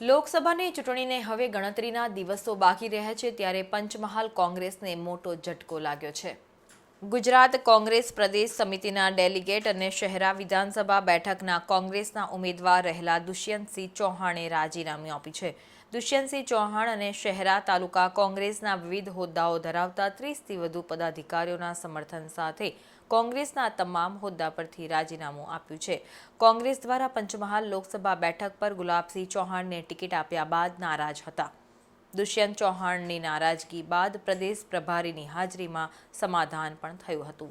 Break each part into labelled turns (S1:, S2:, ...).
S1: લોકસભાની ચૂંટણીને હવે ગણતરીના દિવસો બાકી રહ્યા છે, ત્યારે પંચમહાલ કોંગ્રેસને મોટો ઝટકો લાગ્યો છે. ગુજરાત કોંગ્રેસ પ્રદેશ સમિતિના ડેલિગેટ અને શહેરા વિધાનસભા બેઠકના કોંગ્રેસના ઉમેદવાર રહેલા દુષ્યંતસિંહ ચૌહાણે રાજીનામું આપ્યું છે. દુષ્યંતસિંહ ચૌહાણ અને શહેરા તાલુકા કોંગ્રેસના વિવિધ હોદ્દાઓ ધરાવતા ત્રીસથી વધુ પદાધિકારીઓના સમર્થન સાથે કોંગ્રેસના તમામ હોદ્દા પરથી રાજીનામું આપ્યું છે. કોંગ્રેસ દ્વારા પંચમહાલ લોકસભા બેઠક પર ગુલાબસિંહ ચૌહાણને ટિકિટ આપ્યા બાદ નારાજ હતા. દુષ્યંત ચૌહાણની નારાજગી બાદ પ્રદેશ પ્રભારીની હાજરીમાં સમાધાન પણ થયું હતું.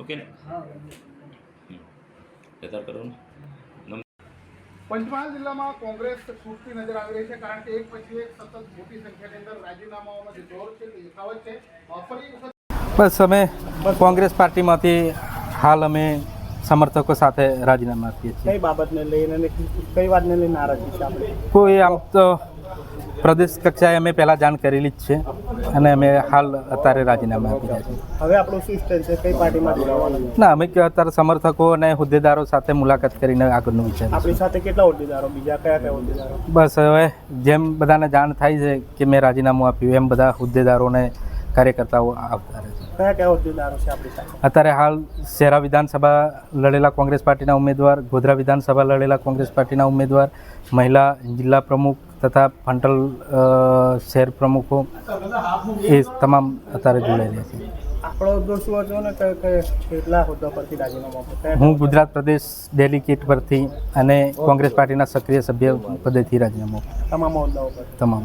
S2: ઓકે
S3: પંચમહાલ જિલ્લામાં કોંગ્રેસ છૂટતી નજર આવી રહી છે કારણ કે એક પછી એક સતત મોટી સંખ્યાની અંદર રાજીનામાઓનો જે જોર છે તે યથાવત છે. ફરી વખત
S4: બસ અમે કોંગ્રેસ પાર્ટીમાંથી હાલ અમે સમર્થકો સાથે રાજીનામા આપીએ છીએ.
S5: કઈ બાબતને લઈને કઈ વાતને લઈને નારાજગી છે આપણે?
S4: કોઈ આમ તો પ્રદેશ કક્ષાએ અમે પહેલાં જાણ કરેલી જ છે અને અમે હાલ અત્યારે રાજીનામા આપી રહ્યા છીએ.
S5: હવે આપણું શું સ્ટેન્ડ છે? કઈ પાર્ટીમાં જોડાવાનું
S4: ના અમે અત્યારે સમર્થકો અને હોદ્દેદારો સાથે મુલાકાત કરીને આગળનું વિચાર
S5: આપણી સાથે કેટલા હોદ્દેદારો? બીજા કયા કયા હોદ્દેદારો?
S4: બસ હવે જેમ બધાને જાણ થાય છે કે મેં રાજીનામું આપ્યું એમ બધા હોદ્દેદારોને કાર્યકર્તાઓ આવતા રહે છે.
S5: કયા કયા હોદ્દેદારો છે આપણી સાથે?
S4: અત્યારે હાલ શહેરા વિધાનસભા લડેલા કોંગ્રેસ પાર્ટીના ઉમેદવાર ગોધરા વિધાનસભા લડેલા કોંગ્રેસ પાર્ટીના ઉમેદવાર મહિલા જિલ્લા પ્રમુખ તથા ફંટલ શહેર પ્રમુખો એ તમામ અત્યારે જોડાયેલા છે. હું ગુજરાત પ્રદેશ ડેલિગેટ પરથી અને કોંગ્રેસ પાર્ટીના સક્રિય સભ્ય પદેથી રાજીનામું
S5: તમામ
S4: તમામ